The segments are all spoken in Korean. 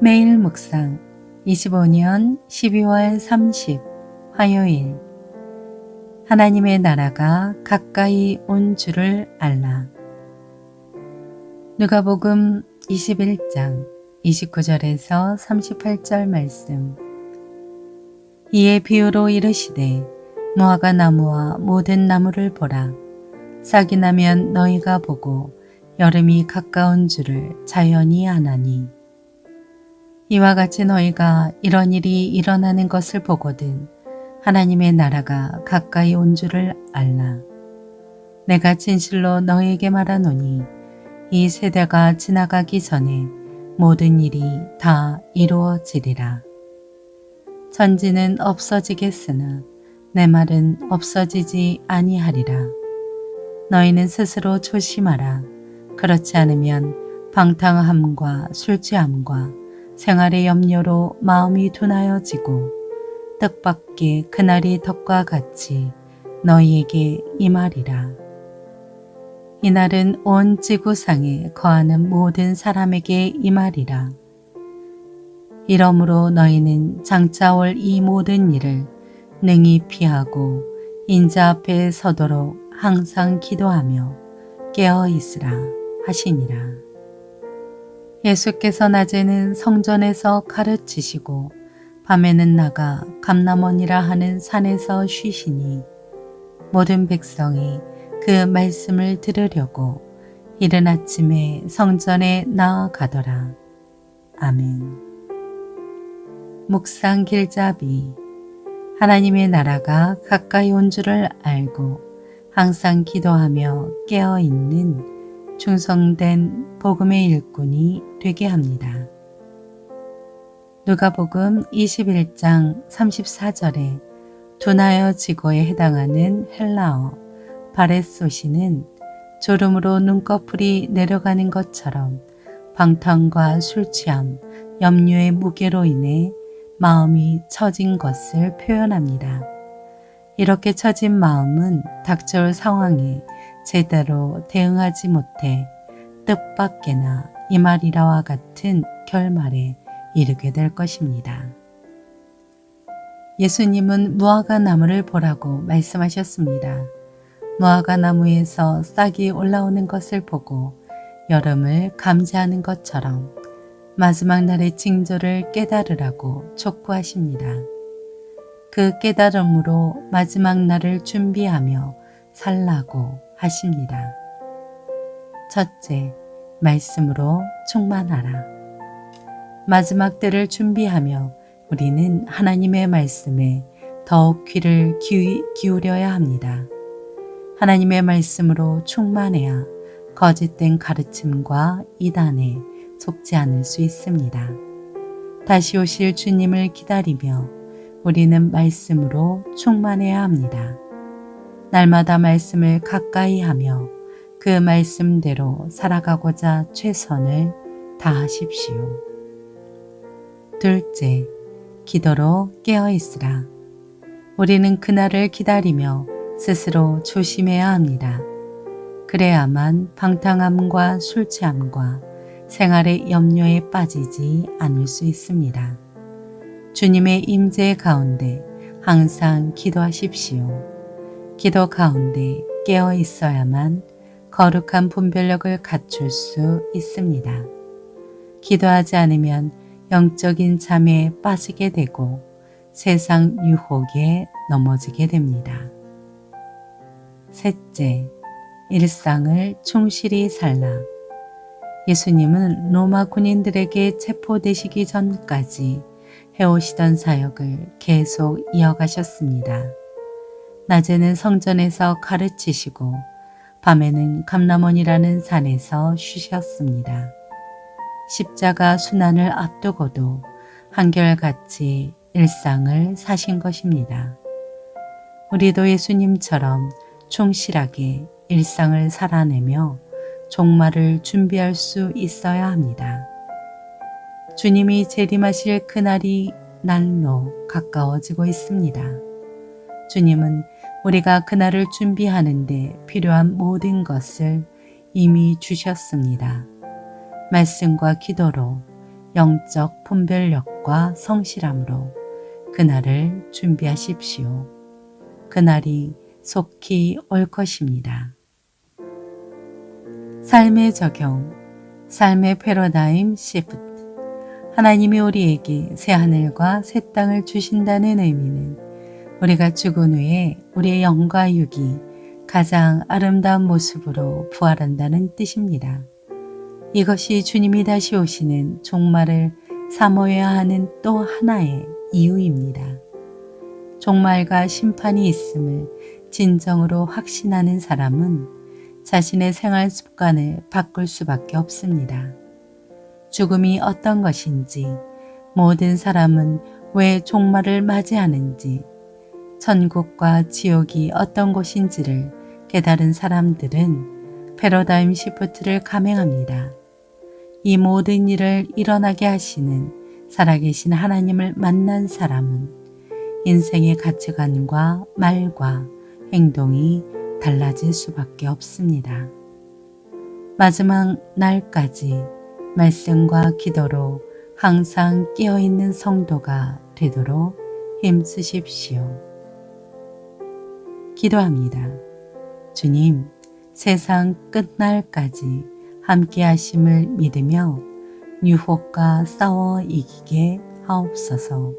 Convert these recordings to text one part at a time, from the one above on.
매일 묵상 25년 12월 30 화요일. 하나님의 나라가 가까이 온 줄을 알라. 누가복음 21장 29절에서 38절 말씀. 이에 비유로 이르시되 무화과 나무와 모든 나무를 보라. 싹이 나면 너희가 보고 여름이 가까운 줄을 자연히 아나니 이와 같이 너희가 이런 일이 일어나는 것을 보거든 하나님의 나라가 가까이 온 줄을 알라. 내가 진실로 너희에게 말하노니 이 세대가 지나가기 전에 모든 일이 다 이루어지리라. 천지는 없어지겠으나 내 말은 없어지지 아니하리라. 너희는 스스로 조심하라. 그렇지 않으면 방탕함과 술 취함과 생활의 염려로 마음이 둔하여지고 뜻밖의 그날이 덕과 같이 너희에게 임하리라. 이날은 온 지구상에 거하는 모든 사람에게 임하리라. 이러므로 너희는 장차 올 이 모든 일을 능히 피하고 인자 앞에 서도록 항상 기도하며 깨어 있으라 하시니라. 예수께서 낮에는 성전에서 가르치시고 밤에는 나가 감남원이라 하는 산에서 쉬시니 모든 백성이 그 말씀을 들으려고 이른 아침에 성전에 나아가더라. 아멘. 묵상 길잡이 하나님의 나라가 가까이 온 줄을 알고 항상 기도하며 깨어 있는 충성된 복음의 일꾼이 되게 합니다. 누가복음 21장 34절에 두나여 지고에 해당하는 헬라어 바레소시는 졸음으로 눈꺼풀이 내려가는 것처럼 방탕과 술 취함, 염려의 무게로 인해 마음이 처진 것을 표현합니다. 이렇게 처진 마음은 닥쳐올 상황에 제대로 대응하지 못해 뜻밖에나 이 말이라와 같은 결말에 이르게 될 것입니다. 예수님은 무화과 나무를 보라고 말씀하셨습니다. 무화과 나무에서 싹이 올라오는 것을 보고 여름을 감지하는 것처럼 마지막 날의 징조를 깨달으라고 촉구하십니다. 그 깨달음으로 마지막 날을 준비하며 살라고 하십니다. 첫째, 말씀으로 충만하라. 마지막 때를 준비하며 우리는 하나님의 말씀에 더욱 귀를 기울여야 합니다. 하나님의 말씀으로 충만해야 거짓된 가르침과 이단에 속지 않을 수 있습니다. 다시 오실 주님을 기다리며 우리는 말씀으로 충만해야 합니다. 날마다 말씀을 가까이 하며 그 말씀대로 살아가고자 최선을 다하십시오. 둘째, 기도로 깨어 있으라. 우리는 그날을 기다리며 스스로 조심해야 합니다. 그래야만 방탕함과 술 취함과 생활의 염려에 빠지지 않을 수 있습니다. 주님의 임재 가운데 항상 기도하십시오. 기도 가운데 깨어 있어야만 거룩한 분별력을 갖출 수 있습니다. 기도하지 않으면 영적인 잠에 빠지게 되고 세상 유혹에 넘어지게 됩니다. 셋째, 일상을 충실히 살라. 예수님은 로마 군인들에게 체포되시기 전까지 해오시던 사역을 계속 이어가셨습니다. 낮에는 성전에서 가르치시고 밤에는 감남원이라는 산에서 쉬셨습니다. 십자가 순환을 앞두고도 한결같이 일상을 사신 것입니다. 우리도 예수님처럼 충실하게 일상을 살아내며 종말을 준비할 수 있어야 합니다. 주님이 재림하실 그날이 날로 가까워지고 있습니다. 주님은 우리가 그날을 준비하는데 필요한 모든 것을 이미 주셨습니다. 말씀과 기도로 영적 분별력과 성실함으로 그날을 준비하십시오. 그날이 속히 올 것입니다. 삶의 적용, 삶의 패러다임 시프트. 하나님이 우리에게 새 하늘과 새 땅을 주신다는 의미는 우리가 죽은 후에 우리의 영과 육이 가장 아름다운 모습으로 부활한다는 뜻입니다. 이것이 주님이 다시 오시는 종말을 사모해야 하는 또 하나의 이유입니다. 종말과 심판이 있음을 진정으로 확신하는 사람은 자신의 생활 습관을 바꿀 수밖에 없습니다. 죽음이 어떤 것인지, 모든 사람은 왜 종말을 맞이하는지, 천국과 지옥이 어떤 곳인지를 깨달은 사람들은 패러다임 시프트를 감행합니다. 이 모든 일을 일어나게 하시는 살아계신 하나님을 만난 사람은 인생의 가치관과 말과 행동이 달라질 수밖에 없습니다. 마지막 날까지 말씀과 기도로 항상 깨어있는 성도가 되도록 힘쓰십시오. 기도합니다. 주님, 세상 끝날까지 함께 하심을 믿으며 유혹과 싸워 이기게 하옵소서.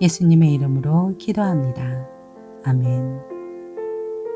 예수님의 이름으로 기도합니다. 아멘.